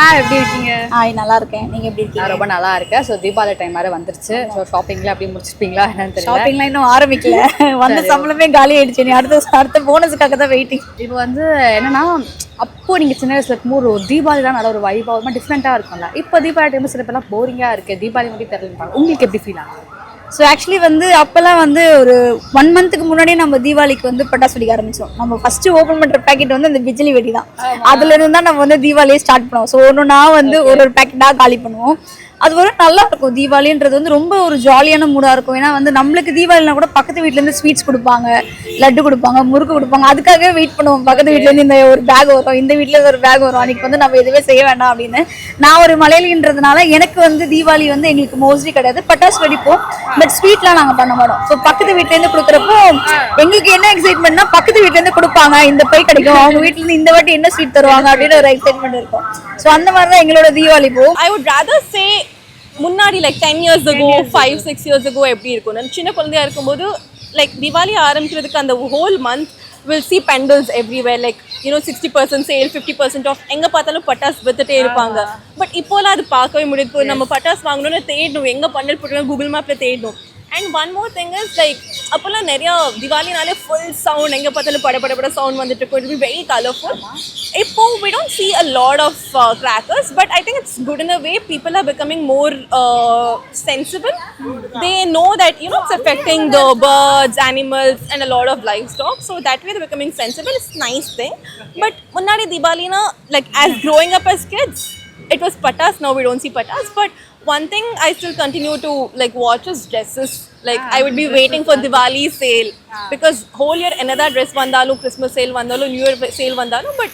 ஆ எப்படி இருக்கீங்க? ஹாய் நல்லா இருக்கேன். நீங்க எப்படி இருக்கீங்க? ரொம்ப நல்லா இருக்கேன். ஸோ தீபாவளி டைம் வேறு வந்துருச்சு. ஸோ ஷாப்பிங்ல அப்படியே முடிச்சிருப்பீங்களா என்னன்னு தெரியல. ஷாப்பிங்லாம் இன்னும் ஆரம்பிக்கல. வந்த சம்பளமே காலி ஆயிடுச்சு. நீ அடுத்த அடுத்த போனஸுக்காக தான் வெயிட்டிங் இப்போ வந்து என்னன்னா அப்போ நீங்க சின்ன வயசுல இருக்கும்போது ஒரு தீபாவளி தான் நல்ல ஒரு வைபா ஒரு மாதிரி டிஃப்ரெண்ட்டாக இருக்கும்ல. இப்போ தீபாவளி டைம் சில பேர்லாம் போரிங்காக இருக்கு. தீபாவளி மட்டும் தெரியல உங்களுக்கு எப்படி ஃபீல் ஆகும் ஸோ ஆக்சுவலி வந்து அப்போல்லாம் வந்து ஒரு ஒன் மந்த்துக்கு முன்னாடியே நம்ம தீபாவளிக்கு வந்து பட்டாசு வெடிக்க ஆரம்பிச்சோம். நம்ம ஃபர்ஸ்ட் ஓப்பன் பண்ணுற பேக்கெட் வந்து அந்த பிஜிலி வெடி தான். அதுல இருந்து தான் நம்ம வந்து தீபாவளியே ஸ்டார்ட் பண்ணுவோம். ஸோ ஒன்று வந்து ஒரு ஒரு பேக்கெட்டாக காலி பண்ணுவோம். அது ஒரு நல்லா இருக்கும் தீபாவளின்றது வந்து ரொம்ப ஒரு ஜாலியான மூடாக இருக்கும். ஏன்னா வந்து நம்மளுக்கு தீபாவளினா கூட பக்கத்து வீட்டிலேருந்து ஸ்வீட்ஸ் கொடுப்பாங்க லட்டு கொடுப்பாங்க முறுக்கு கொடுப்பாங்க. அதுக்காகவே வெயிட் பண்ணுவோம். பக்கத்து வீட்லேருந்து இந்த ஒரு பேக் வரும் இந்த வீட்டில் ஒரு பேக் வரும். அன்னைக்கு வந்து நம்ம எதுவுமே செய்ய வேண்டாம் அப்படின்னு. நான் ஒரு மலையாளின்றதுனால எனக்கு வந்து தீபாவளி வந்து எங்களுக்கு மோஸ்ட்லி கிடையாது. பட்டாசு வெடிப்போம். பட் ஸ்வீட்லாம் நாங்கள் பண்ண மாட்டோம். ஸோ பக்கத்து வீட்டிலேருந்து கொடுக்குறப்போ எங்களுக்கு என்ன எக்ஸைட்மெண்ட்னா பக்கத்து வீட்டிலேருந்து கொடுப்பாங்க. இந்த போய் கிடைக்கும். அவங்க வீட்டிலேருந்து இந்த வாட்டி என்ன ஸ்வீட் தருவாங்க அப்படின்னு ஒரு எக்ஸைட்மெண்ட் இருக்கும். ஸோ அந்த மாதிரி தான் எங்களோட தீபாவளி போகும் ஐ வுட் ரதர் சே முன்னாடி like ten years ago five six years ago எப்படி இருக்கும்? நான் சின்ன குழந்தையா இருக்கும்போது லைக் திவாலி ஆரம்பிக்கிறதுக்கு அந்த whole month will see pandals everywhere like you know sixty percent sale fifty percent off எங்கே பார்த்தாலும் பட்டாஸ் வித்துட்டே இருப்பாங்க. பட் இப்போலாம் அது பார்க்கவே முடியாது. நம்ம பட்டாஸ் வாங்கணும்னு தேடணும். எங்கே பண்டல் போட்டுருக்கோம் கூகுள் மேப்பில் தேடணும். And one more thing is like அப்போல்லாம் நிறையா திவாலினாலே ஃபுல் சவுண்ட் எங்கே பார்த்தாலும் பட பட பட சவுண்ட் வந்துட்டு இருக்கும் இட் பி வெரி கலர்ஃபுல் இப்போ we don't see a lot of uh, crackers but i think it's good in a way people are becoming more uh, sensible they know that you know it's affecting the birds animals and a lot of livestock so that way they're becoming sensible it's a nice thing but munnadi diwali na like as growing up as kids it was patas now we don't see patas but one thing i still continue to like watch is dresses like i would be waiting for diwali sale because whole year another dress vandalu christmas sale vandalu new year sale vandalu but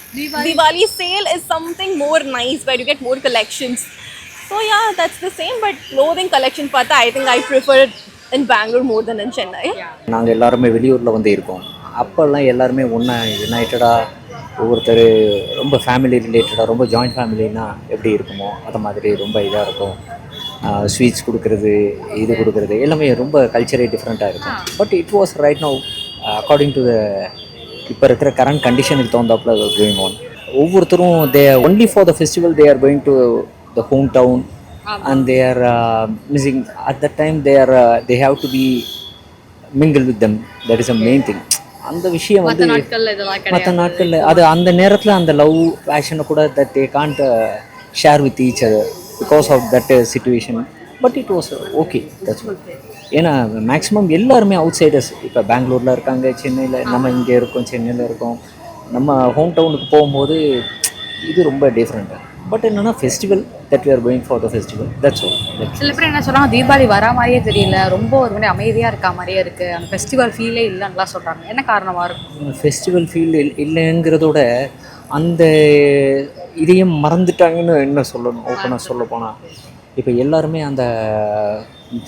diwali sale is something more nice where you get more collections so yeah that's the same but clothing collection pata i think i prefer it in bangalore more than in chennai நாங்கள் எல்லாருமே வெளியூரில் வந்து இருக்கோம் அப்போல்லாம் எல்லாருமே ஒன்றா யுனைட்டடாக ஒவ்வொருத்தர் ரொம்ப ஃபேமிலி ரிலேட்டடாக ரொம்ப ஜாயிண்ட் ஃபேமிலினா எப்படி இருக்குமோ அது மாதிரி ரொம்ப இதாக இருக்கும். ஸ்வீட்ஸ் கொடுக்கறது இது கொடுக்கறது எல்லாமே ரொம்ப கல்ச்சரே டிஃப்ரெண்ட்டாக இருக்கும். But it was right no according to the இப்போ இருக்கிற கரண்ட் கண்டிஷனுக்கு தகுந்தாப்புல கோயிங் ஆன் ஒவ்வொருத்தரும் they only for the festival they are going to the home town are uh, missing. At that time they are uh, they have to be mingle with them. That is a main thing. அந்த விஷயம் வந்து மற்ற நாட்களில் அது அந்த நேரத்தில் அந்த love பேஷனை கூட that they can't share with each other because of that situation but it was okay that's ஏன்னா மேக்ஸிமம் எல்லாருமே அவுட் சைடர்ஸ் இப்போ பெங்களூரில் இருக்காங்க சென்னையில் நம்ம இங்கே இருக்கோம் சென்னையில் இருக்கோம். நம்ம ஹோம் டவுனுக்கு போகும்போது இது ரொம்ப டிஃப்ரெண்ட்டு பட் என்னன்னா festival that we are going for the festival that's That's சில பேர் என்ன சொல்றாங்க தீபாவளி வரா மாதிரியே தெரியல. ரொம்ப ஒரு மாதிரி அமைதியா இருக்க மாதிரியே இருக்கு. அந்த ஃபெஸ்டிவல் ஃபீலே இல்லைன்னுலாம் சொல்றாங்க. என்ன காரணமா இருக்கும் ஃபெஸ்டிவல் ஃபீல் இல்லைங்கிறதோட அந்த இதையும் மறந்துட்டாங்கன்னு என்ன சொல்லணும்? ஓப்பனாக சொல்ல போனால் இப்போ எல்லாருமே அந்த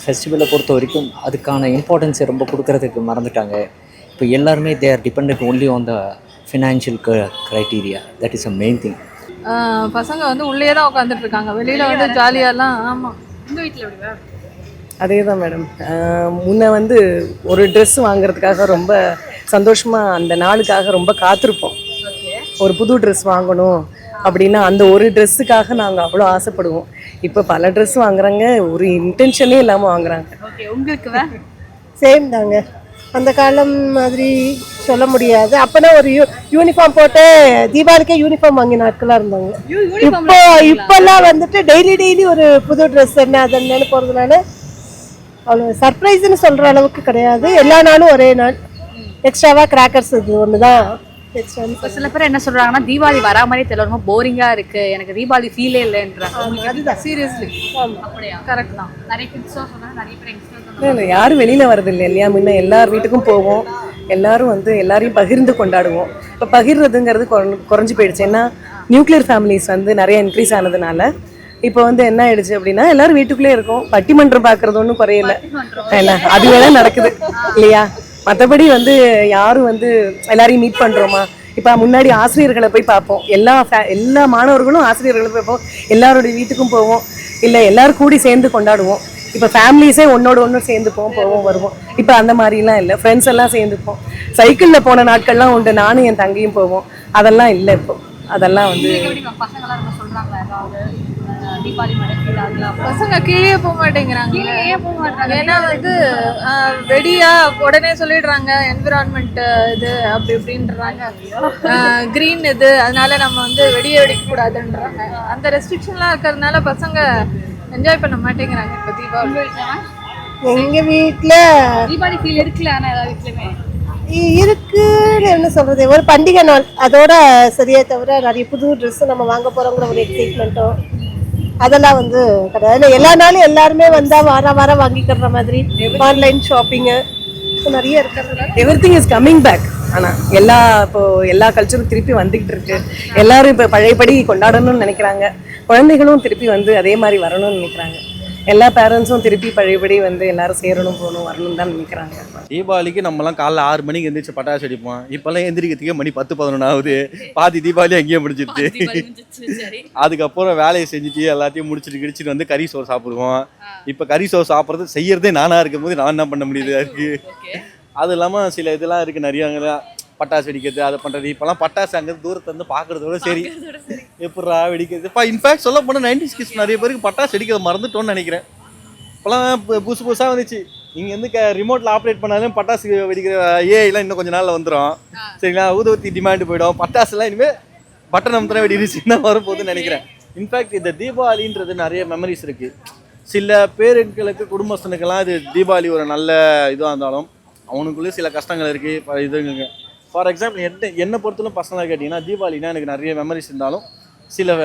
ஃபெஸ்டிவலை பொறுத்த வரைக்கும் அதுக்கான இம்பார்ட்டன்ஸை ரொம்ப கொடுக்கறதுக்கு மறந்துட்டாங்க. இப்போ எல்லாருமே they are depend only on the financial criteria that is a main thing பசங்க வந்து உள்ளே தான் உட்காந்துட்டு இருக்காங்க வெளியில வந்து ஜாலியாலாம் ஆமா. உங்க வீட்டுல அதே தான் மேடம் முன்ன வந்து ஒரு ட்ரெஸ் வாங்குறதுக்காக ரொம்ப சந்தோஷமாக அந்த நாளுக்காக ரொம்ப காத்திருப்போம். ஒரு புது ட்ரெஸ் வாங்கணும் அப்படின்னா அந்த ஒரு ட்ரெஸ்ஸுக்காக நாங்கள் அவ்வளோ ஆசைப்படுவோம். இப்போ பல ட்ரெஸ் வாங்குறாங்க ஒரு இன்டென்ஷனே இல்லாமல் வாங்குறாங்க. ஓகே உங்களுக்கு சேம் தாங்க. அந்த காலம் மாதிரி சொல்ல முடியாது. அப்பனா ஒரு யூ யூனிஃபார்ம் போட்டு தீபாவளிக்கே யூனிஃபார்ம் வாங்கின நாட்களாக இருந்தாங்க இப்போ இப்போல்லாம் வந்துட்டு டெய்லி டெய்லி ஒரு புது ட்ரெஸ் என்ன அது என்னன்னு போகிறதுனால அவ்வளோ சர்ப்ரைஸ்னு சொல்கிற அளவுக்கு கிடையாது. எல்லா நாளும் ஒரே நாள். எக்ஸ்ட்ராவாக கிராக்கர்ஸ் இது ஒன்று தான் இப்போ சில பேர் என்ன சொல்றாங்கன்னா தீபாவளி வரா மாதிரி தெரியல. ரொம்ப போரிங்கா இருக்கு. எனக்கு தீபாவளி ஃபீலே இல்லைன்றாங்க. அதுதான். சீரியஸ்லி அப்படியா? கரெக்ட் தான். நிறைய கிட்ஸோ சொன்னாங்க நிறைய பேர் இல்லை இல்லை யாரும் வெளியில் வரதில்லை இல்லையா? முன்ன எல்லார் வீட்டுக்கும் போவோம். எல்லாரும் வந்து எல்லாரையும் பகிர்ந்து கொண்டாடுவோம். இப்போ பகிர்றதுங்கிறது குறைஞ்சு- குறைஞ்சு போயிடுச்சு. ஏன்னா நியூக்ளியர் ஃபேமிலிஸ் வந்து நிறைய இன்க்ரீஸ் ஆனதுனால இப்போ வந்து என்ன ஆயிடுச்சு அப்படின்னா எல்லாரும் வீட்டுக்குள்ளே இருக்கோம். பட்டிமன்றம் பார்க்கறது ஒன்றும் குறையல. என்ன அது வேணா நடக்குது. இல்லையா? மற்றபடி வந்து யாரும் வந்து எல்லாரையும் மீட் பண்ணுறோமா இப்போ முன்னாடி ஆசிரியர்களை போய் பார்ப்போம். எல்லா எல்லா மாணவர்களும் ஆசிரியர்களை போய் பார்ப்போம். எல்லாருடைய வீட்டுக்கும் போவோம். இல்லை எல்லோரும் கூடி சேர்ந்து கொண்டாடுவோம். இப்போ ஃபேமிலிஸே ஒன்னோட ஒன்று சேர்ந்துப்போம் போவோம் வருவோம். இப்போ அந்த மாதிரிலாம் இல்லை. ஃப்ரெண்ட்ஸ் எல்லாம் சேர்ந்துப்போம். சைக்கிளில் போன நாட்கள்லாம் உண்டு. நானும் என் தங்கையும் போவோம். அதெல்லாம் இல்லை இப்போ. அதெல்லாம் வந்து தீபாவளி மாதிரி ஃபீல் ஆகலாம் பசங்க கீழே போக மாட்டேங்கிறாங்க. ஏன் போக மாட்டாங்க ஏன்னா வந்து வெடியா உடனே சொல்லிடுறாங்க என்விரான்மெண்ட் இது அப்படி இப்படின்றாங்க. கிரீன் இது அதனால நம்ம வந்து வெடியை வெடிக்க கூடாதுன்றாங்க அந்த ரெஸ்ட்ரிக்ஷன்லாம் இருக்கிறதுனால பசங்க என்ஜாய் பண்ண மாட்டேங்கிறாங்க இப்போ தீபாவளி. எங்க வீட்ல தீபாவளி ஃபீல் இருக்குல்ல ஆனா எல்லா வீட்லயுமே? இருக்குன்னு என்ன சொல்றது? ஒரு பண்டிகை நாள். அதோட சரியே தவிர நிறைய புது ட்ரெஸ் நம்ம வாங்க போறோங்கிற ஒரு எக்ஸைட்மெண்ட்டோ அதெல்லாம் வந்து கிடையாது. எல்லா நாளும் எல்லாருமே வந்தா வார வாரம் வாங்கிக்கிற மாதிரி ஆன்லைன் ஷாப்பிங்கு நிறைய இருக்கிறதுனால everything is coming back ஆனால் எல்லா இப்போ எல்லா கல்ச்சரும் திருப்பி வந்துகிட்டு இருக்கு. எல்லாரும் இப்போ பழையபடி கொண்டாடணும்னு நினைக்கிறாங்க. குழந்தைகளும் திருப்பி வந்து அதே மாதிரி வரணும்னு நினைக்கிறாங்க. எல்லா பேரண்ட்ஸும் திருப்பி பழையபடி வந்து எல்லாரும் சேரணும் போகணும் வரணும் தான் நினைக்கிறாங்க. தீபாவளிக்கு நம்மலாம் காலைல ஆறு மணிக்கு எந்திரிச்சு பட்டாசு வெடிப்போம். இப்போல்லாம் எந்திரிக்கிறதுக்கே மணி பத்து பதினொன்று ஆகுது பாதி தீபாவளி அங்கேயே முடிஞ்சிருச்சு அதுக்கப்புறம் வேலையை செஞ்சுட்டு எல்லாத்தையும் முடிச்சுட்டு கிடிச்சிட்டு வந்து கறி சோறு சாப்பிடுவோம். இப்போ கறி சோறு சாப்பிட்றது செய்யறதே நானாக இருக்கும் போது நான் என்ன பண்ண முடியுது இருக்கு அது இல்லாமல் சில இதெல்லாம் இருக்குது நிறைய பட்டாசு வெடிக்கிறது அதை பண்ணுறது இப்போல்லாம் பட்டாசு அங்கே தூரத்துல இருந்து பார்க்கறதோட சரி. எப்படா வெடிக்கிறது? இப்போ இன்ஃபேக்ட் சொல்ல போனால் நைன்டிஸ் கிட்ஸ் நிறைய பேருக்கு பட்டாசு வெடிக்கிறத மறந்துட்டோம்னு நினைக்கிறேன். இப்போலாம் புதுசு புதுசாக வந்துச்சு. இங்கே வந்து க ரிமோட்டில் ஆப்ரேட் பண்ணாலும் பட்டாசு வெடிக்கிற ஏஐலாம் இன்னும் கொஞ்ச நாளில் வந்துடும் சரிங்களா? ஊதுவத்தி டிமாண்ட் போயிடும். பட்டாசுலாம் இனிமேல் பட்டன் நம்புற வெடிச்சின்னா வரப்போகுதுன்னு நினைக்கிறேன். இன்ஃபேக்ட் இந்த தீபாவளின்றது நிறைய மெமரிஸ் இருக்குது சில பேருங்களுக்கு குடும்பஸ்தனுக்கெல்லாம் இது தீபாவளி ஒரு நல்ல இதுவாக இருந்தாலும் அவனுக்குள்ளே சில கஷ்டங்கள் இருக்குது இதுங்க ஃபார் எக்ஸாம்பிள் என்ன என்னை பொறுத்தவரைக்கும் பர்சனலாக கேட்டிங்கன்னா தீபாவளினா எனக்கு நிறைய மெமரிஸ் இருந்தாலும் சில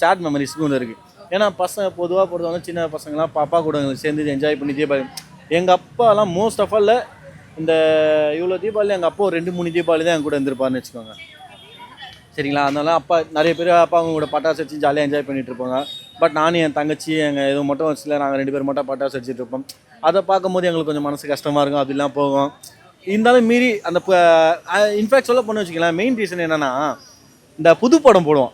சேட் மெமரிஸ்க்கும் ஒன்று இருக்குது ஏன்னா பசங்க பொதுவாக பொறுத்தவரை சின்ன பசங்களாம் பாப்பா கூட சேர்ந்து என்ஜாய் பண்ணி தீபாவளி எங்கள் அப்பாலாம் மோஸ்ட் ஆஃப் ஆல் இந்த இவ்வளோ தீபாவளி எங்கள் அப்பா ஒரு ரெண்டு மூணு தீபாவளி தான் என் கூட இருந்திருப்பாருன்னு வச்சுக்கோங்க. சரிங்களா? அதனால அப்பா நிறைய பேர் அப்பா அவங்க கூட பட்டாசு வச்சு ஜாலியாக என்ஜாய் பண்ணிட்டு இருப்பாங்க. பட் நானும் என் தங்கச்சி எங்கள் எதுவும் மட்டும் வச்சுல நாங்கள் ரெண்டு பேர் மட்டும் பட்டாசு வச்சுட்டு இருப்போம். அதை பார்க்கும்போது எங்களுக்கு கொஞ்சம் மனசு கஷ்டமாக இருக்கும். அப்படிலாம் போகும். இருந்தாலும் மீறி அந்த இன்ஃபேக்ட் சொல்ல போன வச்சுக்கலாம் மெயின் ரீசன் என்னன்னா இந்த புது படம் போடுவோம்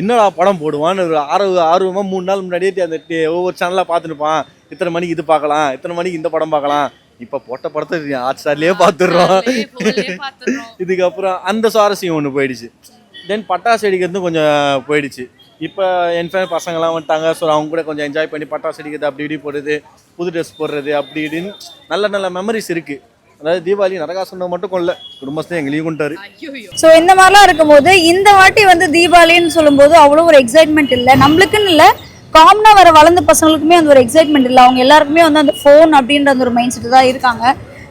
என்னடா படம் போடுவான்னு ஒரு ஆர்வ ஆர்வமாக மூணு நாள் முன்னாடியே அந்த ஒவ்வொரு சேனலாக பார்த்துருப்பான் இத்தனை மணிக்கு இது பார்க்கலாம் இத்தனை மணிக்கு இந்த படம் பார்க்கலாம். இப்போ போட்ட படத்தை ஹாட் ஸ்டார்லேயே பார்த்துடுறோம். இதுக்கப்புறம் அந்த சுவாரஸ்யம் ஒன்று போயிடுச்சு. தென் பட்டாசு வெடிக்கிறது கொஞ்சம் போயிடுச்சு. இப்போ என் ஃப்ரெண்ட் பசங்களாம் வந்துட்டாங்க. ஸோ அவங்க கூட கொஞ்சம் என்ஜாய் பண்ணி பட்டாசு வெடிக்கிறது அப்படி இப்படி போடுறது புது ட்ரெஸ் போடுறது அப்படி இப்படின்னு நல்ல நல்ல மெமரிஸ் இருக்குது அதாவது தீபாவளி நரகாசுரம் மட்டும் கொள்ள குடும்பத்தை எங்களையும் கொண்டாரு ஸோ இந்த மாதிரிலாம் இருக்கும்போது இந்த வாட்டி வந்து தீபாவளின்னு சொல்லும்போது அவ்வளோ ஒரு எக்ஸைட்மெண்ட் இல்லை. நம்மளுக்குன்னு இல்லை. காமனாக வர வளர்ந்த பசங்களுக்குமே அந்த ஒரு எக்ஸைட்மெண்ட் இல்லை. அவங்க எல்லாருக்குமே வந்து அந்த ஃபோன் அப்படின்ற அந்த ஒரு மைண்ட் செட்டு தான் இருக்காங்க.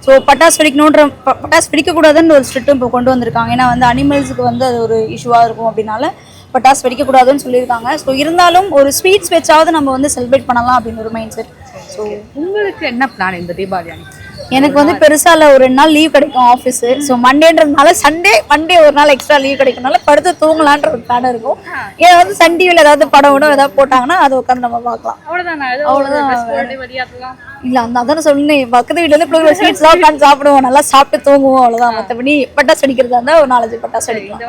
ஸோ பட்டாசு வெடிக்கணுன்ற ப- பட்டாசு வெடிக்கக்கூடாதுன்ற ஒரு ஸ்ட்ரிட்டும் இப்போ கொண்டு வந்திருக்காங்க. ஏன்னா வந்து அனிமல்ஸுக்கு வந்து அது ஒரு இஷ்யூவாக இருக்கும் அப்படின்னால பட்டாசு வெடிக்கக்கூடாதுன்னு சொல்லியிருக்காங்க. ஸோ இருந்தாலும் ஒரு ஸ்வீட்ஸ் வச்சாவது நம்ம வந்து செலிப்ரேட் பண்ணலாம் அப்படின்னு ஒரு மைண்ட் செட் ஸோ உங்களுக்கு என்ன பிளான் இந்த தீபாவளி அன்னைக்கு? எனக்கு வந்து பெருசா இல்ல ஒரு ரெண்டு நாள் லீவ் கிடைக்கும் ஆஃபீஸ் ஸோ மண்டேன்றதுனால சண்டே மண்டே ஒரு நாள் எக்ஸ்ட்ரா லீவ் கிடைக்கனால படுத்து தூங்கலான்ற ஒரு பிளான் இருக்கும். ஏன்னா வந்து சன் டிவியில் ஏதாவது படம் விட ஏதாவது போட்டாங்கன்னா அதை உட்காந்து நம்ம பார்க்கலாம். வெளியாகலாம் இல்ல அந்த அதான் சொன்னேன். பக்கத்து வீட்டுல இருந்து பிள்ளைங்க ஸ்வீட்ஸ் தான் உட்காந்து சாப்பிடுவோம். நல்லா சாப்பிட்டு தூங்குவோம் அவ்வளவுதான். மற்றபடி பட்டாசு அடிக்கிறதா இருந்தா ஒரு நாலஞ்சு பட்டாசு அடிக்கலாம்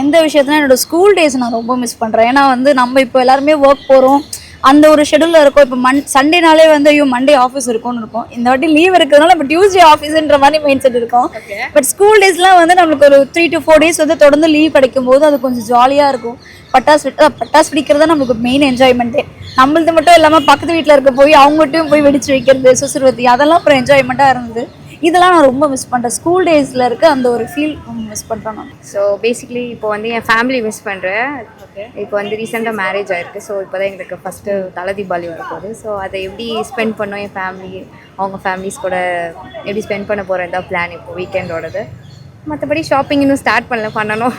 எந்த விஷயத்துல என்னோட ஸ்கூல் டேஸ் நான் ரொம்ப மிஸ் பண்றேன். ஏன்னா வந்து நம்ம இப்போ எல்லாருமே ஒர்க் போறோம். அந்த ஒரு ஷெடியூல்ல இருக்கும். இப்போ மண் சண்டேனாலே வந்து ஐயோ மண்டே ஆஃபீஸ் இருக்கும்னு இருக்கும். இந்த வாட்டி லீவ் இருக்கிறதுனால இப்போ டியூஸ்டே ஆஃபீஸ்ன்ற மாதிரி மைண்ட் செட் இருக்கும் பட் ஸ்கூல் டேஸ்லாம் வந்து நம்மளுக்கு ஒரு த்ரீ டு ஃபோர் டேஸ் வந்து தொடர்ந்து லீவ் கிடைக்கும் போது அது கொஞ்சம் ஜாலியாக இருக்கும். பட்டாசு பட்டாசு வெடிக்கிறது தான் நம்மளுக்கு மெயின் என்ஜாய்மெண்ட்டே நம்மளது மட்டும் இல்லாமல் பக்கத்து வீட்டில் இருக்க போய் அவங்ககிட்டயும் போய் வெடிச்சு வைக்கிறது சுசுறுவத்தி அதெல்லாம் அப்புறம் என்ஜாய்மெண்ட்டாக இருந்தது. இதெல்லாம் நான் ரொம்ப மிஸ் பண்ணுறேன் ஸ்கூல் டேஸில் இருக்க அந்த ஒரு ஃபீல் மிஸ் பண்ணுறேன் நான். ஸோ பேசிக்லி இப்போ வந்து என் ஃபேமிலி மிஸ் பண்ணுறேன் இப்போ வந்து ரீசெண்டாக மேரேஜ் ஆயிருக்கு. ஸோ இப்போ தான் எங்களுக்கு ஃபஸ்ட்டு தலை தீபாவளி வரப்போகுது ஸோ அதை எப்படி ஸ்பெண்ட் பண்ணோம் என் ஃபேமிலி அவங்க ஃபேமிலிஸ் கூட? எப்படி ஸ்பெண்ட் பண்ண போகிறேன் தான் பிளான் இப்போ வீக்கெண்டோடது மற்றபடி ஷாப்பிங் இன்னும் ஸ்டார்ட் பண்ணல பண்ணணும்.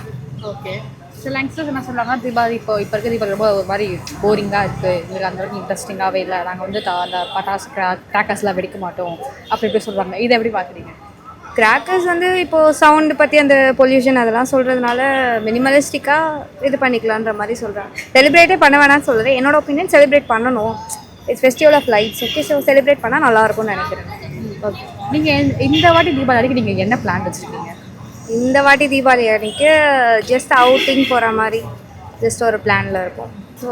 ஓகே சில யங்ஸ்டர்ஸ் என்ன சொல்றாங்க தீபாவளி இப்போ இப்போ இருக்க தீபாவளி ரொம்ப ஒரு மாதிரி போரிங்காக இருக்குது எங்களுக்கு அந்த அளவுக்கு இன்ட்ரெஸ்டிங்காகவே இல்லை. நாங்கள் வந்து அந்த பட்டாசு கிராக்கர்ஸ்லாம் வெடிக்க மாட்டோம். அப்படி இப்படி சொல்கிறாங்க இதை எப்படி பார்க்குறீங்க கிராக்கர்ஸ் வந்து இப்போது சவுண்டு பற்றி அந்த பொல்யூஷன் அதெல்லாம் சொல்கிறதுனால மினிமலிஸ்டிக்காக இது பண்ணிக்கலான்ற மாதிரி சொல்கிறாங்க செலிப்ரேட்டே பண்ண வேணாம்னு சொல்லுது என்னோட ஒப்பீனியன் செலிப்ரேட் பண்ணணும். It's festival of lights okay so celebrate பண்ணால் நல்லாயிருக்கும்னு நினைக்கிறேன். ஓகே நீங்கள் இந்த வாட்டி தீபாவளி அன்னைக்கு நீங்கள் என்ன பிளான் வச்சுருக்கீங்க? இந்த வாட்டி தீபாவளி அன்னைக்கு ஜஸ்ட் அவுட்டிங் போகிற மாதிரி ஜஸ்ட் ஒரு பிளானில் இருக்கும். ஸோ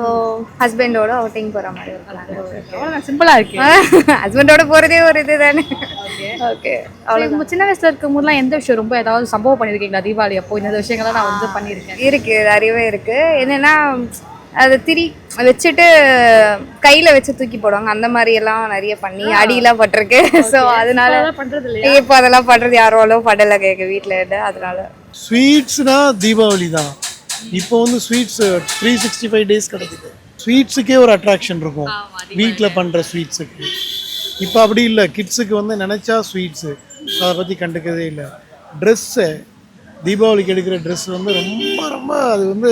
ஹஸ்பண்டோட அவுட்டிங் போகிற மாதிரி ஒரு பிளான் சிம்பிளாக இருக்கு ஹஸ்பண்டோட போகிறதே ஒரு இது தானே ஓகே அவ்வளோ சின்ன வயசுல இருக்கும் போதுலாம் எந்த விஷயம் ரொம்ப ஏதாவது சம்பவம் பண்ணியிருக்கீங்களா தீபாவளி அப்போ? இந்த விஷயங்களை நான் வந்து பண்ணியிருக்கேன். இருக்கு நிறையவே இருக்கு. என்னன்னா அது திரி வச்சுட்டு கையில வச்சு தூக்கி போடுவாங்க. அந்த மாதிரி எல்லாம் நிறைய பண்ணி அடியெல்லாம் பட்டிருக்கு. ஸோ அதனால இப்போ அதெல்லாம் பண்றது யாரும் அவ்வளோ படலை கேட்க வீட்டில் இருந்து. அதனால ஸ்வீட்ஸ்னா தீபாவளி தான். இப்போ வந்து sweets three sixty five days கிடைக்குது. ஸ்வீட்ஸுக்கே ஒரு அட்ராக்ஷன் இருக்கும். வீட்டில் பண்ணுற ஸ்வீட்ஸுக்கு இப்போ அப்படி இல்லை. கிட்ஸுக்கு வந்து நினச்சா ஸ்வீட்ஸு அதை பற்றி கண்டுக்கதே இல்லை. ட்ரெஸ்ஸு தீபாவளிக்கு எடுக்கிற ட்ரெஸ் வந்து ரொம்ப ரொம்ப அது வந்து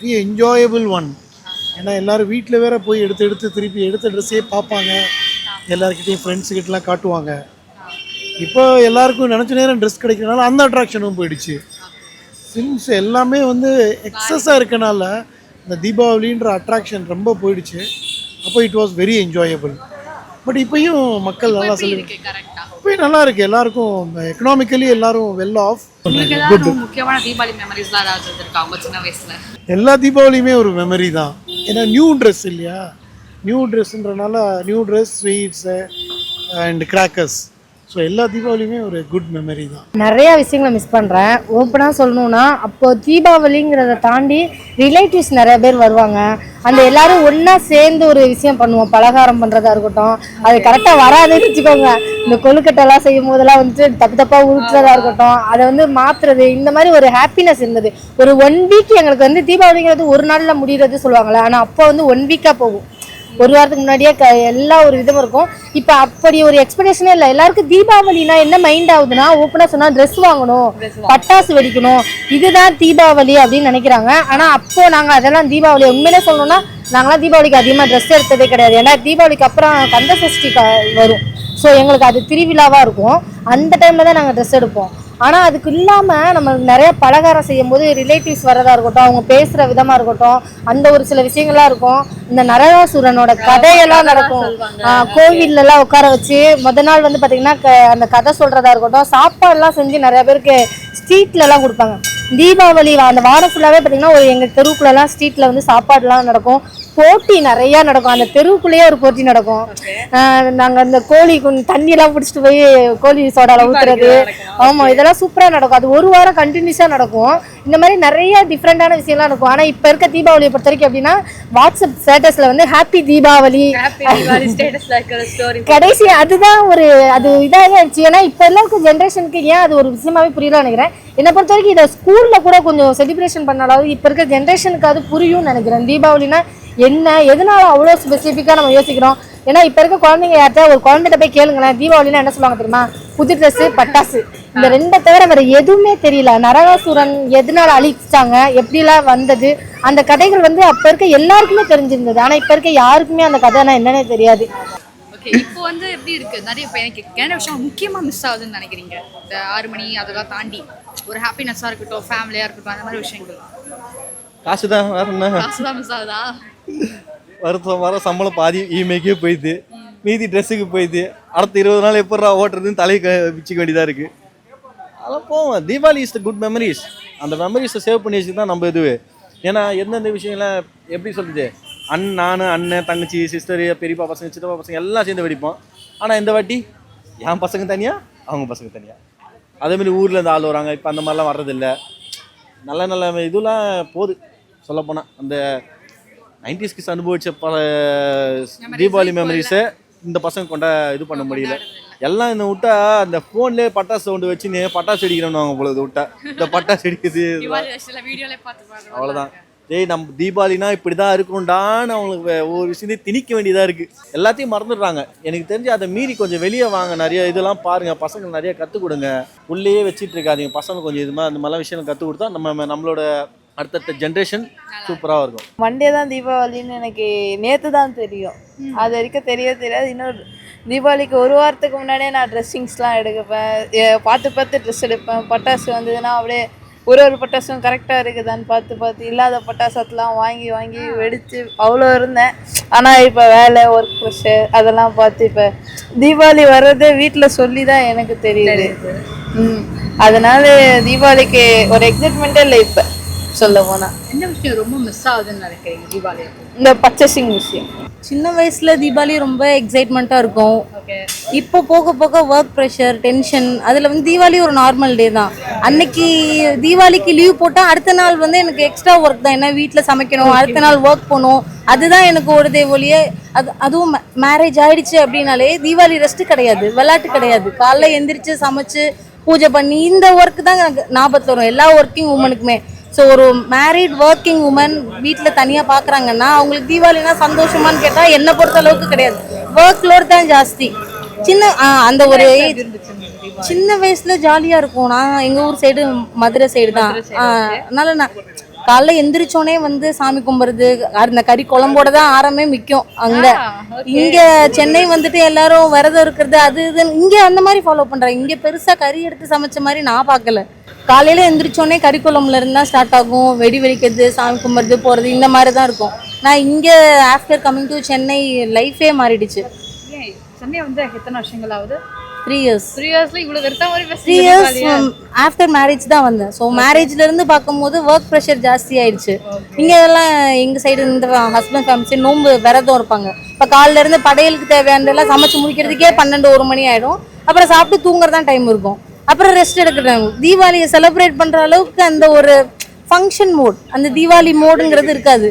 பெரிய என்ஜாயபிள் ஒன் ஏன்னா எல்லோரும் வீட்டில் வேற போய் எடுத்து எடுத்து திருப்பி எடுத்த ட்ரெஸ்ஸே பார்ப்பாங்க. எல்லாருக்கிட்டையும் ஃப்ரெண்ட்ஸுக்கிட்டலாம் காட்டுவாங்க. இப்போ எல்லாருக்கும் நினச்ச நேரம் ட்ரெஸ் கிடைக்கிறனால அந்த அட்ராக்ஷனும் போயிடுச்சு. சின்ஸ் எல்லாமே வந்து எக்ஸஸாக இருக்கனால இந்த தீபாவளின்ற அட்ராக்ஷன் ரொம்ப போயிடுச்சு. அப்போ it was very enjoyable but இப்பயும் மக்கள் நல்லா சொல்லி இப்பயும் நல்லா இருக்கு. எல்லாருக்கும் எக்கனாமிக்கலி எல்லாரும் வெல் ஆஃப் எல்லா தீபாவளியுமே ஒரு மெமரி தான். ஏன்னா நியூ ட்ரெஸ் இல்லையா? New ட்ரெஸ்ன்றனால new dress sweets and crackers so எல்லா தீபாவளியுமே ஒரு குட் மெமரி தான். நிறைய விஷயங்களை மிஸ் பண்ணுறேன் ஓப்பனாக சொல்லணும்னா அப்போ தீபாவளிங்கிறத தாண்டி ரிலேட்டிவ்ஸ் நிறைய பேர் வருவாங்க. அந்த எல்லாரும் ஒன்றா சேர்ந்து ஒரு விஷயம் பண்ணுவோம். பலகாரம் பண்ணுறதா இருக்கட்டும். அது கரெக்டாக வராதுன்னு வச்சுக்கோங்க. இந்த கொழுக்கட்டைலாம் செய்யும் போதெல்லாம் வந்துட்டு தப்பு தப்பாக உருட்டுறதா இருக்கட்டும். அதை வந்து மாற்றுறது இந்த மாதிரி ஒரு ஹாப்பினஸ் இருந்தது. ஒரு ஒன் வீக் எங்களுக்கு வந்து தீபாவளிங்கிறது ஒரு நாளில் முடிகிறது சொல்லுவாங்களே ஆனால் அப்போ வந்து ஒன் வீக்காக போகும். ஒரு வாரத்துக்கு முன்னாடியே க எல்லா ஒரு இதுவும் இருக்கும். இப்போ அப்படி ஒரு எக்ஸ்பெக்டேஷனே இல்லை. எல்லாருக்கும் தீபாவளினா என்ன மைண்ட் ஆகுதுன்னா ஓப்பனாக சொன்னால் ட்ரெஸ் வாங்கணும் பட்டாசு வெடிக்கணும். இதுதான் தீபாவளி அப்படின்னு நினைக்கிறாங்க. ஆனால் அப்போ நாங்கள் அதெல்லாம் தீபாவளி உண்மையிலே சொல்லணும்னா நாங்களாம் தீபாவளிக்கு அதிகமாக ட்ரெஸ் எடுத்ததே கிடையாது. ஏன்னா தீபாவளிக்கு அப்புறம் கந்த சஷ்டி வரும். ஸோ எங்களுக்கு அது திருவிழாவாக இருக்கும். அந்த டைமில் தான் நாங்கள் ட்ரெஸ் எடுப்போம். ஆனால் அதுக்கு இல்லாமல் நம்ம நிறைய பலகாரம் செய்யும் போது ரிலேட்டிவ்ஸ் வரதா இருக்கட்டும் அவங்க பேசுகிற விதமாக இருக்கட்டும் அந்த ஒரு சில விஷயங்கள்லாம் இருக்கும். இந்த நரகாசுரனோட கதையெல்லாம் நடக்கும். ஆஹ் கோவில்ல எல்லாம் உட்கார வச்சு முத நாள் வந்து பார்த்தீங்கன்னா க- அந்த கதை சொல்றதா இருக்கட்டும் சாப்பாடுலாம் செஞ்சு நிறைய பேருக்கு ஸ்ட்ரீட்ல எல்லாம் கொடுப்பாங்க. தீபாவளி அந்த வாரம் ஃபுல்லாகவே பார்த்தீங்கன்னா ஒரு எங்கள் தெருவுக்குள்ளலாம் ஸ்ட்ரீட்டில் வந்து சாப்பாடுலாம் நடக்கும். போட்டி நிறையா நடக்கும். அந்த தெருவுக்குள்ளேயே ஒரு போட்டி நடக்கும். ஆஹ் நாங்க அந்த கோழி தண்ணியெல்லாம் பிடிச்சிட்டு போய் கோழி சோடால ஊத்துறது. ஆமா இதெல்லாம் சூப்பரா நடக்கும். அது ஒரு வாரம் கண்டினியூஸா நடக்கும். இந்த மாதிரி நிறைய டிஃப்ரெண்டான விஷயம்லாம் இருக்கும் ஆனா இப்ப இருக்க தீபாவளியை பொறுத்த வரைக்கும் எப்படின்னா வாட்ஸ்அப் ஸ்டேட்டஸ்ல வந்து ஹாப்பி தீபாவளி கடைசி அதுதான் ஒரு அது இதாக ஆயிடுச்சு. ஏன்னா இப்ப எல்லாம் இருக்க ஜென்ரேஷனுக்கு ஏன் அது ஒரு விஷயமாவே புரியல நினைக்கிறேன். என்னை பொறுத்த வரைக்கும் இதை ஸ்கூல்ல கூட கொஞ்சம் செலிப்ரேஷன் பண்ணாலாவது இப்ப இருக்க ஜென்ரேஷனுக்கு அது புரியும்னு நினைக்கிறேன். தீபாவளினா என்ன? எதனால அவ்வளோ ஸ்பெசிஃபிக்காக நம்ம யோசிக்கிறோம்? ஏன்னா இப்ப இருக்க குழந்தைங்க யார்கிட்ட ஒரு குழந்தைகிட்ட போய் கேளுங்களேன். தீபாவளினா என்ன சொல்லுவாங்க தெரியுமா? புது ட்ரெஸ் பட்டாசு. இந்த ரெண்டை தவிர வேற எதுவுமே தெரியல. நரகாசுரன் எதனால அழிச்சாங்க? எப்படிலாம் வந்தது? அந்த கதைகள் வந்து அப்ப இருக்க எல்லாருக்குமே தெரிஞ்சிருந்தது. ஆனா இப்ப இருக்க யாருக்குமே அந்த கதைனா என்னன்னே தெரியாது. ஓகே இப்போ வந்து எப்படி இருக்கு? நிறைய இப்போ எனக்கு என்ன விஷயம் முக்கியமா மிஸ் ஆகுதுன்னு நினைக்கிறீங்க? இந்த ஆறு மணி அதெல்லாம் தாண்டி ஒரு ஹாப்பினஸ்ஸாக இருக்கட்டும் ஃபேமிலியாக இருக்கட்டும் அந்த மாதிரி விஷயங்கள். காசு தான் காசு தான் மிஸ் ஆகுதா? வருஷம் வர சம்பளம் பாதி இஎம்ஐக்கே போயிடுது. மீதி ட்ரெஸ்ஸுக்கு போயிடுது. அடுத்த இருபது நாள் எப்படா ஓட்டுறதுன்னு தலையை க வச்சுக்க வேண்டியதாக இருக்குது அதெல்லாம் போவோம். Deepavali is the good memories அந்த மெமரிஸை சேவ் பண்ணி வச்சு தான் நம்ம இதுவே. ஏன்னா எந்தெந்த விஷயங்கள்லாம் எப்படி சொல்கிறது அண்ணன் நான் அண்ணன் தங்கச்சி சிஸ்டர் பெரியப்பா பசங்க சித்தப்பா பசங்க எல்லாம் சேர்ந்து வெடிப்போம். ஆனால் இந்த வாட்டி என் பசங்க தனியாக அவங்க பசங்க தனியாக அதேமாதிரி ஊரில் இருந்து ஆள் வராங்க. இப்போ அந்த மாதிரிலாம் வர்றதில்ல. நல்ல நல்ல இதெல்லாம் போகுது. சொல்லப்போனால் அந்த நைன்டிஸ் கிஸ் அனுபவிச்ச பல தீபாவளி மெமரிஸை இந்த பசங்க கொண்டா இது பண்ண முடியல. எல்லாம் இந்த விட்டா அந்த ஃபோன்லேயே பட்டாசு சவுண்டு வச்சுன்னு பட்டாசு வெடிக்கிறோன்னு வாங்க போல விட்டா. இந்த பட்டாசு பாருங்க. அவ்வளோதான் டேய் நம்ம தீபாவளினா இப்படி தான் இருக்கும்டான்னு அவங்களுக்கு ஒவ்வொரு விஷயத்தையும் திணிக்க வேண்டியதாக இருக்குது எல்லாத்தையும் மறந்துடுறாங்க. எனக்கு தெரிஞ்சு அதை மீறி கொஞ்சம் வெளியே வாங்க நிறைய இதெல்லாம் பாருங்கள் பசங்க நிறைய கற்றுக் கொடுங்க. உள்ளேயே வச்சிட்டு இருக்காதீங்க. பசங்க கொஞ்சம் இது மாதிரி அந்த மாதிரிலாம் விஷயம் கற்றுக் கொடுத்தா நம்ம நம்மளோட அடுத்தடுத்த ஜென்ரேஷன் சூப்பராக இருக்கும். மண்டே தான் தீபாவளின்னு எனக்கு நேற்று தான் தெரியும். அது வரைக்கும் தெரிய தெரியாது. இன்னொரு தீபாவளிக்கு ஒரு வாரத்துக்கு முன்னாடியே நான் ட்ரெஸ்ஸிங்ஸ்லாம் எடுப்பேன் எ- பார்த்து பார்த்து ட்ரெஸ் எடுப்பேன். பட்டாசு வந்ததுன்னா அப்படியே ஒரு ஒரு பட்டாசும் கரெக்டாக இருக்குதான்னு பார்த்து பார்த்து இல்லாத பட்டாசத்தெலாம் வாங்கி வாங்கி வெடித்து அவ்வளோ இருந்தேன். ஆனால் இப்போ வேலை ஒர்க் ப்ரெஷர் அதெல்லாம் பார்த்து இப்போ தீபாவளி வர்றதே வீட்டில் சொல்லி தான் எனக்கு தெரியுது. ம். அதனால தீபாவளிக்கு ஒரு எக்ஸைட்மெண்ட்டே இல்லை இப்போ. சொல்ல போனா. எந்த விஷயம் ரொம்ப மிஸ் ஆகுதுன்னு நினைக்கிறீங்க தீபாவளி இந்த பர்ச்சேசிங் விஷயம். சின்ன வயசுல தீபாவளி ரொம்ப எக்ஸைட்மெண்ட்டாக இருக்கும். இப்போ போக போக ஒர்க் ப்ரெஷர் டென்ஷன் அதில் வந்து தீபாவளி ஒரு நார்மல் டே தான். அன்னைக்கு தீபாவளிக்கு லீவ் போட்டால் அடுத்த நாள் வந்து எனக்கு எக்ஸ்ட்ரா ஒர்க் தான். என்ன வீட்டில் சமைக்கணும் அடுத்த நாள் ஒர்க் போகணும். அதுதான் எனக்கு ஓடுதே ஒழிய அது அதுவும் மேரேஜ் ஆயிடுச்சு அப்படின்னாலே தீபாவளி ரெஸ்ட் கிடையாது விளையாட்டு கிடையாது. காலைல எந்திரிச்சு சமைச்சு பூஜை பண்ணி இந்த ஒர்க் தான் எனக்கு ஞாபகத்தில் வரும். எல்லா ஒர்க்கிங் உமனுக்குமே ஸோ ஒரு மேரிட் ஒர்க்கிங் உமன் வீட்டில் தனியாக பார்க்குறாங்கன்னா அவங்களுக்கு தீபாவளினா சந்தோஷமான்னு கேட்டால் என்னை பொறுத்த அளவுக்கு கிடையாது. ஒர்க் லோட் தான் ஜாஸ்தி. சின்ன அந்த ஒரு சின்ன வயசுல ஜாலியாக இருக்கும். நான் எங்கள் ஊர் சைடு மதுரை சைடு தான். அதனால நான் காலைல எந்திரிச்சோனே வந்து சாமி கும்பிட்றது அந்த கறி குழம்போட தான் ஆரம்பமே மிக்கும் அங்க. இங்க சென்னை வந்துட்டு எல்லாரும் விரதம் இருக்கிறது அது இதுன்னு இங்க அந்த மாதிரி ஃபாலோ பண்றாங்க. இங்க பெருசா கறி எடுத்து சமைச்ச மாதிரி நான் பார்க்கல. காலையில எந்திரிச்சோடனே கறி குழம்புல இருந்தா ஸ்டார்ட் ஆகும். வெடி வெடிக்கிறது சாமி கும்பிட்றது போறது இந்த மாதிரி தான் இருக்கும். நான் இங்க ஆஃப்டர் கமிங் டு சென்னை லைஃபே மாறிடுச்சு. சென்னை வந்து எத்தனை வருஷங்கள் ஆகுது த்ரீ இயர்ஸ் த்ரீ இயர்ஸ்ல இவ்வளவு வெறுத்தா மாதிரி த்ரீ இயர்ஸ் ஆஃப்டர் மேரேஜ் தான் வந்தேன். ஸோ மேரேஜ்ல இருந்து பார்க்கும்போது ஒர்க் ப்ரெஷர் ஜாஸ்தி ஆயிடுச்சு. இங்க எல்லாம் எங்க சைடு இந்த ஹஸ்பண்ட் ஃபேமிலி நோன்பு விரதம் இருப்பாங்க. இப்போ காலைல இருந்து படையலுக்கு தேவையானதெல்லாம் சமைச்சு முடிக்கிறதுக்கே பன்னெண்டு ஒரு மணி ஆயிடும். அப்புறம் சாப்பிட்டு தூங்குறது தான் டைம் இருக்கும். அப்புறம் ரெஸ்ட் எடுக்கிற டைம் தீபாவளியை செலிப்ரேட் பண்ற அளவுக்கு அந்த ஒரு ஃபங்க்ஷன் மோட் அந்த தீபாவளி மோடுங்கிறது இருக்காது.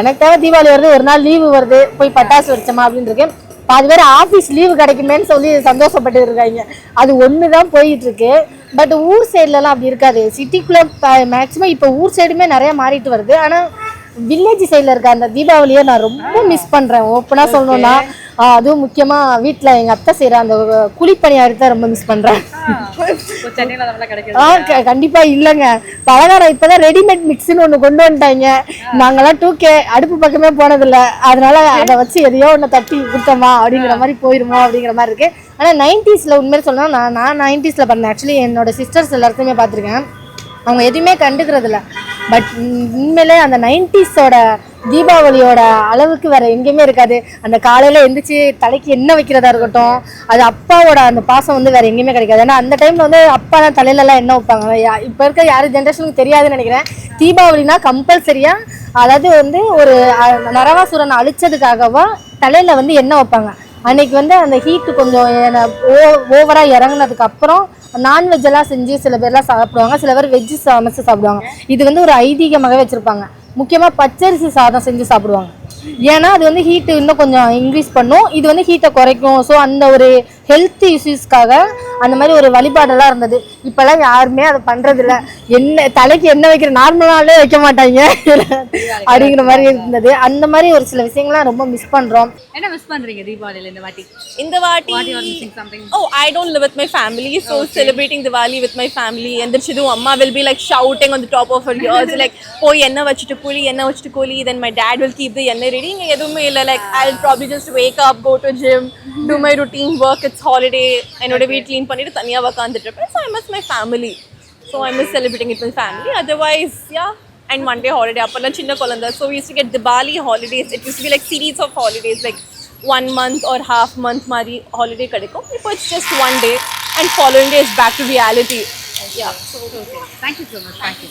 எனக்காக தீபாவளி வருது ஒரு நாள் லீவு வருது போய் பட்டாசு வெடிச்சோமா அப்படின்னு இருக்கேன் பாதி பேர் ஆஃபீஸ் லீவு கிடைக்குமேன்னு சொல்லி சந்தோஷப்பட்டு இருக்காங்க. அது ஒன்று தான் போயிட்டுருக்கு. பட் ஊர் சைட்லலாம் அப்படி இருக்காது. சிட்டிக்குள்ளே மேக்ஸிமம் இப்போ ஊர் சைடுமே நிறையா மாறிட்டு வருது. ஆனால் வில்லேஜ் சைடில் இருக்க அந்த தீபாவளியை நான் ரொம்ப மிஸ் பண்ணுறேன் ஓப்பனாக சொல்லணும்னா அதுவும் முக்கியமாக வீட்டில் எங்கள் அத்தை செய்கிற அந்த குழிப்பணியாரத்தை ரொம்ப மிஸ் பண்ணுறேன் ஆ. க- கண்டிப்பா இல்லைங்க. பலகாரம் இப்பதான் ரெடிமேட் மிக்ஸ்னு ஒண்ணு கொண்டு வந்துட்டாங்க. நாங்கெல்லாம் டூ கே அடுப்பு பக்கமே போனதில்ல. அதனால அதை வச்சு எதையோ ஒன்று தட்டி கொடுத்தோமா அப்படிங்கிற மாதிரி போயிருமோ அப்படிங்கிற மாதிரி இருக்கு. ஆனா நைன்டிஸ்ல உண்மையில சொன்னா நான் நான் நைன்டிஸ்ல பண்ணேன் ஆக்சுவலி என்னோட சிஸ்டர்ஸ் எல்லாத்தையுமே பார்த்துருக்கேன். அவங்க எதுவுமே கண்டுக்கிறதில்ல. பட் உண்மையிலே அந்த நைன்டிஸோட தீபாவளியோட அளவுக்கு வேற எங்கேயுமே இருக்காது. அந்த காலையில எந்திரிச்சு தலைக்கு எண்ணெய் வைக்கிறதா இருக்கட்டும் அது அப்பாவோட அந்த பாசம் வந்து வேற எங்கேயுமே கிடைக்காது. ஏன்னா அந்த டைம்ல வந்து அப்பா தான் தலையிலலாம் என்ன எண்ணெய் வைப்பாங்க. இப்போ இருக்க யார் ஜென்ரேஷனுக்கு தெரியாதுன்னு நினைக்கிறேன். தீபாவளினா கம்பல்சரியா அதாவது வந்து ஒரு அஹ், நரகாசுரனை அழிச்சதுக்காகவா தலையில வந்து எண்ணெய் வைப்பாங்க. அன்னைக்கு வந்து அந்த ஹீட் கொஞ்சம் ஓவரா இறங்கினதுக்கு அப்புறம் நான்வெஜ் எல்லாம் செஞ்சு சில பேர்லாம் சாப்பிடுவாங்க. சில பேர் வெஜ் சமைச்சு சாப்பிடுவாங்க. இது வந்து ஒரு ஐதீகமாகவே வச்சிருப்பாங்க. முக்கியமா பச்சரிசி சாதம் செஞ்சு சாப்பிடுவாங்க. ஏன்னா அது வந்து ஹீட் இன்னும் கொஞ்சம் இன்க்ரீஸ் பண்ணும். இது வந்து ஹீட்டை குறைக்கும். ஸோ அந்த ஒரு ஹெல்த் இஷ்யூஸ்க்காக அந்த மாதிரி ஒரு வழிபாடெல்லாம் இருந்தது. இப்பெல்லாம் யாருமே அதை பண்றது இல்ல என்ன தலைக்கு என்ன வைக்கிற நார்மலாலே வைக்க மாட்டாங்க. அப்படிங்கிற மாதிரி இருந்தது. அந்த மாதிரி ஒரு சில விஷயங்கள்லாம் ரொம்ப மிஸ் பண்றோம். என்ன மிஸ் பண்றீங்க தீபாவளியில இந்த வாட்டி? இந்த வாட்டி? Oh, I don't live with my family, so celebrating Diwali with my family. எந்திரிச்சதும் அம்மா will be like shouting on the top of her ears, like, போய் எண்ணெய் வச்சுட்டு குளி எண்ணெய் வச்சுட்டு குளி then my dad will keep the எண்ணெய் ready. இங்க எதுவுமே இல்லை like I'll probably just wake up, go to gym, do my routine work. It's holiday. என்னோட வீட் க்ளீன் பண்ணிட்டு தனியா உட்காந்துட்டு இருப்பேன். So I miss my family. So I miss celebrating it with family. Otherwise, yeah. And Monday holiday. அப்பெல்லாம் சின்ன குழந்தை. So we used to get Diwali holidays. It used to be like series of holidays, like one month or half month மாதிரி holiday கிடைக்கும். இப்போ it's just one day and following day is back to reality. Yeah. Thank you so much. Thank you.